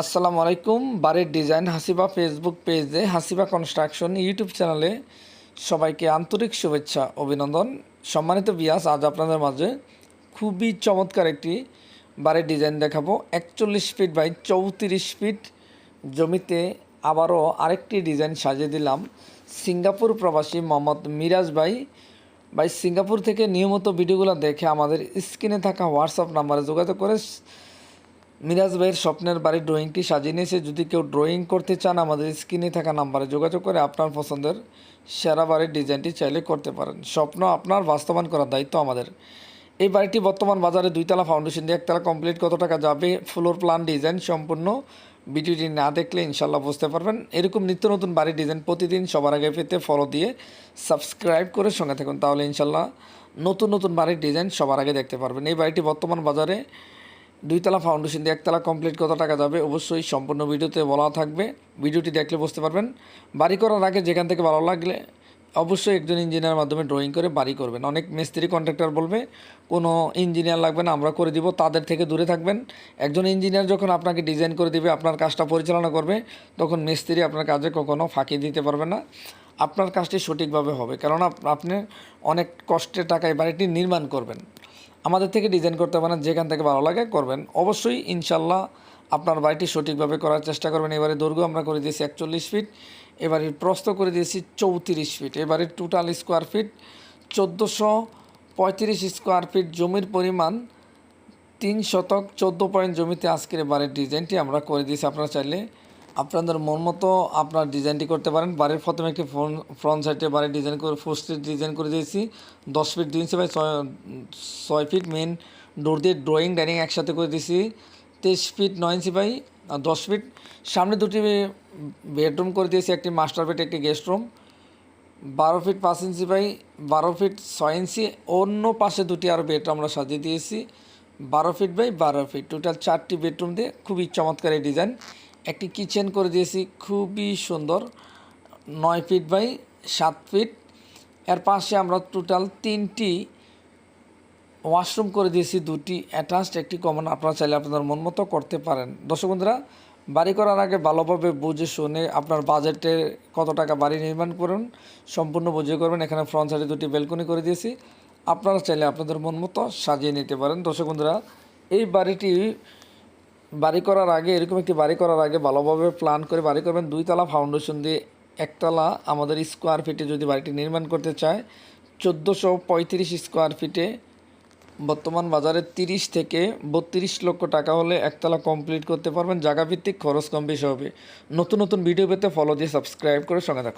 আসসালামু আলাইকুম, বাড়ির ডিজাইন হাসিবা ফেসবুক পেজে হাসিবা কনস্ট্রাকশন ইউটিউব চ্যানেলে সবাইকে আন্তরিক শুভেচ্ছা, অভিনন্দন। সম্মানিত বিয়াস আজ আপনাদের মাঝে খুবই চমৎকার একটি বাড়ির ডিজাইন দেখাবো। একচল্লিশ ফিট বাই চৌত্রিশ ফিট জমিতে আবারও আরেকটি ডিজাইন সাজিয়ে দিলাম। সিঙ্গাপুর প্রবাসী মোহাম্মদ মিরাজ ভাই। ভাই, সিঙ্গাপুর থেকে নিয়মিত ভিডিওগুলো দেখে আমাদের স্ক্রিনে থাকা হোয়াটসঅ্যাপ নাম্বারে যোগাযোগ করে মিরাজ ভাইয়ের স্বপ্নের বাড়ির ড্রয়িংটি সাজিয়ে নিয়েছে। যদি কেউ ড্রয়িং করতে চান, আমাদের স্ক্রিনে থাকা নাম্বারে যোগাযোগ করে আপনার পছন্দের সেরা বাড়ির ডিজাইনটি চাইলে করতে পারেন। স্বপ্ন আপনার, বাস্তবায়ন করার দায়িত্ব আমাদের। এই বাড়িটি বর্তমান বাজারে দুইতলা ফাউন্ডেশন দিয়ে একতলা কমপ্লিট কত টাকা যাবে? ফ্লোর প্ল্যান ডিজাইন সম্পূর্ণ। ভিডিওটি না দেখলে ইনশাল্লাহ বুঝতে পারবেন। এরকম নিত্য নতুন বাড়ির ডিজাইন প্রতিদিন সবার আগে পেতে ফলো দিয়ে সাবস্ক্রাইব করে সঙ্গে থাকুন। তাহলে ইনশাল্লাহ নতুন নতুন বাড়ির ডিজাইন সবার আগে দেখতে পারবেন। এই বাড়িটি বর্তমান বাজারে দুইতলা ফাউন্ডেশন দিয়ে একতলা কমপ্লিট কত টাকা যাবে অবশ্যই সম্পূর্ণ ভিডিওতে বলা থাকবে। ভিডিওটি দেখলে বুঝতে পারবেন। বাড়ি করার আগে যেখান থেকে ভালো লাগলে অবশ্যই একজন ইঞ্জিনিয়ার মাধ্যমে ড্রয়িং করে বাড়ি করবেন। অনেক মিস্ত্রি কন্ট্রাক্টর বলবে, কোনো ইঞ্জিনিয়ার লাগবে না, আমরা করে দিব, তাদের থেকে দূরে থাকবেন। একজন ইঞ্জিনিয়ার যখন আপনাকে ডিজাইন করে দিবে, আপনার কাজটা পরিচালনা করবে, তখন মিস্ত্রি আপনার কাজে কখনো ফাঁকি দিতে পারবে না। আপনার কাজটি সঠিকভাবে হবে, কেননা আপনি অনেক কষ্টের টাকায় বাড়িটি নির্মাণ করবেন। আমাদের থেকে ডিজাইন করতে পারেন, যেখান থেকে ভালো লাগে করবেন। অবশ্যই ইনশাল্লাহ আপনার বাড়িটি সঠিকভাবে করার চেষ্টা করবেন। এবারে দৈর্ঘ্য আমরা করে দিয়েছি একচল্লিশ ফিট এবারের প্রস্থ করে দিয়েছি চৌত্রিশ ফিট এবারের টোটাল স্কোয়ার ফিট চোদ্দোশো পঁয়ত্রিশ স্কোয়ার ফিট জমির পরিমাণ তিন শতক চোদ্দ পয়েন্ট জমিতে আজকের এবারের ডিজাইনটি আমরা করে দিয়েছি। আপনারা চাইলে আপনাদের মন মতো আপনার ডিজাইনটি করতে পারেন। বাড়ির প্রথমে একটি ফ্রন্ট ফ্রন্ট সাইডে বাড়ির ডিজাইন করে ফুস্টের ডিজাইন করে দিয়েছি। দশ ফিট দুই ইঞ্চি বাই ছয় ফিট মেন ডোর দিয়ে ড্রয়িং ডাইনিং একসাথে করে দিয়েছি। তেইশ ফিট নয় ইঞ্চি বাই দশ ফিট সামনে দুটি বেডরুম করে দিয়েছি, একটি মাস্টার বেড একটি গেস্ট রুম বারো ফিট পাঁচ ইঞ্চি বাই, বারো ফিট ছয় ইঞ্চি অন্য পাশে দুটি আরও বেডরুম আমরা সাজিয়ে দিয়েছি। বারো ফিট বাই বারো ফিট টোটাল চারটি বেডরুম দিয়ে খুবই চমৎকার এই ডিজাইন একটি কিচেন করে দিয়েছি, খুবই সুন্দর। নয় ফিট বাই সাত ফিট এর পাশে আমরা টোটাল তিনটি ওয়াশরুম করে দিয়েছি, দুটি অ্যাটাচড একটি কমন আপনারা চাইলে আপনাদের মন মতো করতে পারেন। দর্শক বন্ধুরা, বাড়ি করার আগে ভালোভাবে বুঝে শুনে আপনার বাজেটে কত টাকা বাড়ি নির্মাণ করুন, সম্পূর্ণ বুঝে করবেন। এখানে ফ্রন্ট সাইডে দুটি বেলকনি করে দিয়েছি। আপনারা চাইলে আপনাদের মন মতো সাজিয়ে নিতে পারেন। দর্শক বন্ধুরা, এই বাড়িটি বাড়ি করার আগে, এরকম একটি বাড়ি করার আগে ভালোভাবে প্ল্যান করে বাড়ি করবেন। দুইতলা ফাউন্ডেশন দিয়ে একতলা আমাদের স্কোয়ার ফিটে যদি বাড়িটি নির্মাণ করতে চায়, চোদ্দোশো পঁয়ত্রিশ স্কোয়ার ফিটে বর্তমান বাজারে তিরিশ থেকে বত্রিশ লক্ষ টাকা হলে একতলা কমপ্লিট করতে পারবেন। জায়গা ভিত্তিক খরচ কম বেশি হবে। নতুন নতুন ভিডিও পেতে ফলো দিয়ে সাবস্ক্রাইব করে সঙ্গে থাকুন।